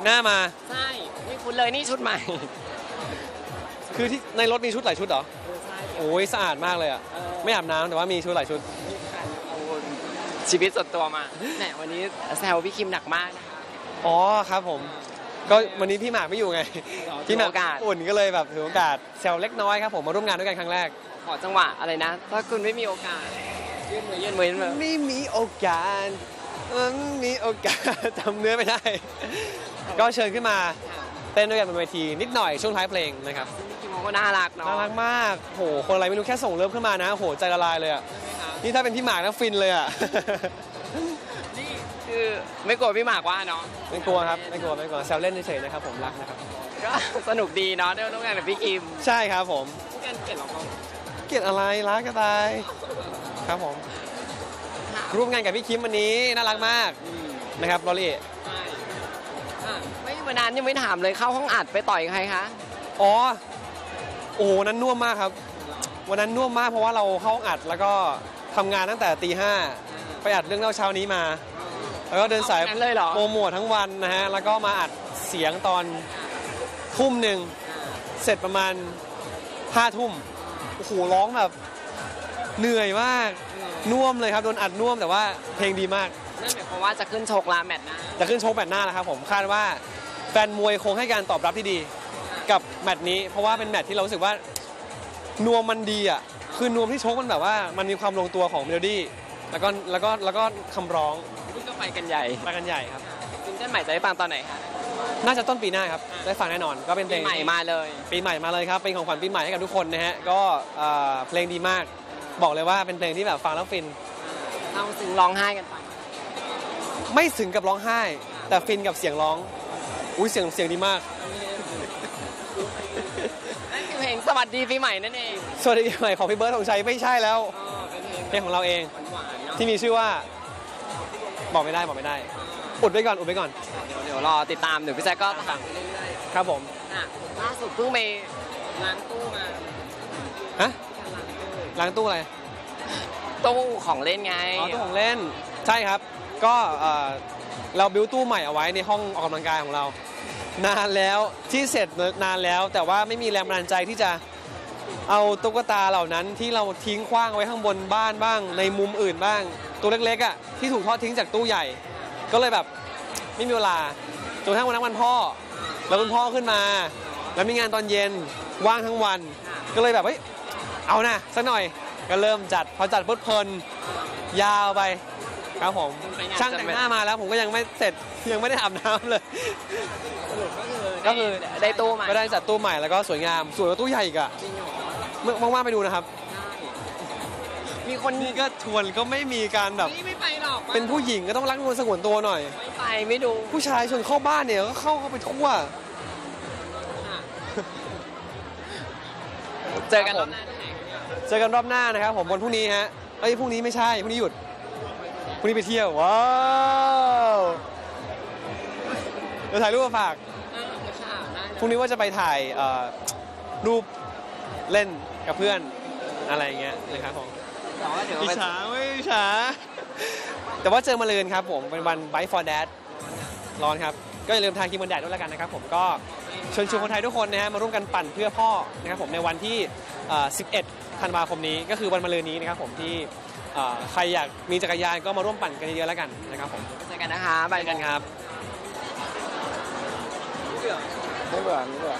แต่งหน้ามา ใช่ไม่คุ้นเลยนี่ชุดใหม่ คือที่ในรถมีชุดหลายชุดเหรอใช่โอ้ยสะอาดมากเลยอะไม่อาบน้ำแต่ว่ามีชุดหลายชุดเอาชีวิตส่วนตัวมาแหมวันนี้แซวพี่คิมหนักมากนะคะอ๋อครับผม ก็วันนี้พี่หมากไม่อยู่ไงพี่หมากถือโอกาสอุ่นก็เลยแบบถือโอกาสแซวเล็กน้อยครับผมมาร่วมงานด้วยกันครั้งแรก ขอจังหวะอะไรนะ ถ้าคุณไม่มีโอกาสยื่นมือยื่นมือยื่นมือไม่มีโอกาสเออไม่มีโอกาสจำเนื้อไม่ได้ ก็เชิญขึ้นมาเต้นด้วยกันบนเวทีนิดหน่อยช่วงท้ายเพลงนะครับพี่คิมเขาก็น่ารักเนาะน่ารักมากโหคนอะไรไม่รู้แค่ส่งเลิฟขึ้นมานะโหใจละลายเลยอะใช่ไหมคะนี่ถ้าเป็นพี่หมากนะฟินเลยอะนี่คือไม่กลัวพี่หมากว่าเนาะไม่กลัวครับไม่กลัวไม่กลัวแซวเล่นเฉยๆนะครับผมรักนะครับก็สนุกดีเนาะได้ร่วมงานกับพี่คิมใช่ครับผมพี่กันเก่งหรอเขาเกลียดอะไรรักก็ตายครับผมร่วมงานกับพี่คิมวันนี้น่ารักมากนะครับลอรี่ใช่อะไม่ วันนั้นยังไม่ถามเลยเข้าห้องอัดไปต่อยใครคะอ๋อ โอ้โหนั้นน่วมมากครับ วันนั้นน่วมมากเพราะว่าเราเข้าห้องอัดแล้วก็ทำงานตั้งแต่ตีห้าไปอัดเรื่องเล่าเช้านี้มา แล้วก็เดินสายเอางั้นเลยเหรอโปรโมททั้งวันนะฮะ แล้วก็มาอัดเสียงตอนทุ่มหนึ่ง เสร็จประมาณห้าทุ่มโอ้โหร้องแบบเหนื่อยมาก น่วมเลยครับ โดนอัดน่วมแต่ว่าเพลงดีมาก นั่นหมายความว่าจะขึ้นโชกลาแมตช์หนะ จะขึ้นโชว์แมตช์หน้าแล้วครับผมคาดว่า แฟนมวยคงให้การตอบรับที่ดี กับแมตช์นี้ เพราะว่าเป็นแมตช์ที่เรารู้สึกว่านวมมันดีอะคือนวมที่ชกมันแบบว่ามันมีความลงตัวของเมโลดี้แล้วก็แล้วก็แล้วก็คำร้องนี่ก็ไปกันใหญ่ไปกันใหญ่ครับซิงเกิลใหม่จะได้ฟังตอนไหนคะน่าจะต้นปีหน้าครับได้ฟังแน่นอนก็เป็นเพลปีงใหม่มาเลย ปีใหม่มาเลยครับเป็นของขวัญปีใหม่ให้กับทุกคนนะฮะก็เอ่อเพลงดีมากบอกเลยว่าเป็นเพลงที่แบบฟังแล้วฟินเราซึ้งร้องไห้กันไปไม่ถึงกับร้องไห้ แต่ฟินกับเสียงร้อง อุ้ยเสียงเสียงดีมาก นั่นคือเพลงสวัสดีปีใหม่นั่นเองสวัสดีปีใหม่ของพี่เบิร์ดธงชัยไม่ใช่แล้ว อ๋อเป็นเพลงเพลงของเราเอง หวานๆเนาะที่มีชื่อว่า บอกไม่ได้บอกไม่ได้ อุดไว้ก่อนอุดไว้ก่อน เดี๋ยวเดี๋ยวรอติดตามเดี๋ยวพี่แจ๊คก็ตามไปเรื่อยครับผม ๆอะล่าสุดเพิ่งไปล้างตู้มาฮะ ล้างตู้อะไร ตู้ของเล่นไง อ๋อตู้ของเล่น ใช่ครับ ก็เอ่อ เราบิวตู้ใหม่เอาไว้ในห้องออกกำลังกายของเรา นานแล้วที่เสร็จนานแล้ว แต่ว่าไม่มีแรงบันดาลใจที่จะเอาตุ๊กตาเหล่านั้นที่เราทิ้งขว้างไว้ข้างบนบ้านบ้าง ในมุมอื่นบ้าง ตัวเล็กๆอะที่ถูกทอดทิ้งจากตู้ใหญ่ ก็เลยแบบไม่มีเวลาจนกระทั่งวันนั้นวันพ่อ แล้วคุณพ่อขึ้นมา แล้วมีงานตอนเย็นว่างทั้งวัน ก็เลยแบบเฮ้ยเอานะสักหน่อยก็เริ่มจัดพอจัดปุ๊บเพลินยาวไป ครับผมไปงานช่างแต่งหน้ามาแล้วผมก็ยังไม่เสร็จยังไม่ได้อาบน้ำเลย ก็คือได้ตู้ใหม่ก็ได้จัดตู้ใหม่แล้วก็สวยงามสวยกว่าตู้ใหญ่อีกอะจริงเหรอเมื่อว่างๆไปดูนะครับ มีคนนี่ก็ทวนก็ไม่มีการแบบนี่ไม่ไปหรอกเป็นผู้หญิงก็ต้องรักนวลสงวนตัวหน่อย ไม่ไปไม่ดูผู้ชายชวนเข้าบ้านเนี่ยก็เข้าเข้าไปทั่วเจอกันรอบหน้าที่ไหนเจอกันรอบหน้านะครับผมวันพรุ่งนี้ฮะเอ้ยพรุ่งนี้ไม่ใช่พรุ่งนี้หยุด พรุ่งนี้ไปเที่ยว ว้าวเดี๋ยวถ่ายรูปมาฝากเออค่ะได้พรุ่งนี้ว่าจะไปถ่ายเอ่อรูปเล่นกับเพื่อนอะไรอย่างเงี้ยนะครับผมแต่ว่าเดี๋ยวอิจไปฉาไม่อิจฉาแต่ว่าเจอมาเลืนครับผม เป็นวัน Bike for Dad ร้อนครับ ก็อย่าลืมทานครีมกันแดดด้วยแล้วกันนะครับผมก็เชิญชวนคนไทยทุกคนนะฮะมาร่วมกันปั่นเพื่อพ่อนะครับผมในวันที่เอ่อ11ธันวาคมนี้ก็คือวันมะรืนนี้นะครับผมที่เอ่อใครอยากมีจักรยานก็มาร่วมปั่นกันเยอะๆแล้วกันนะครับผมเจอกันนะคะบายไปกันครับ ไม่เบื่อไม่เบื่อ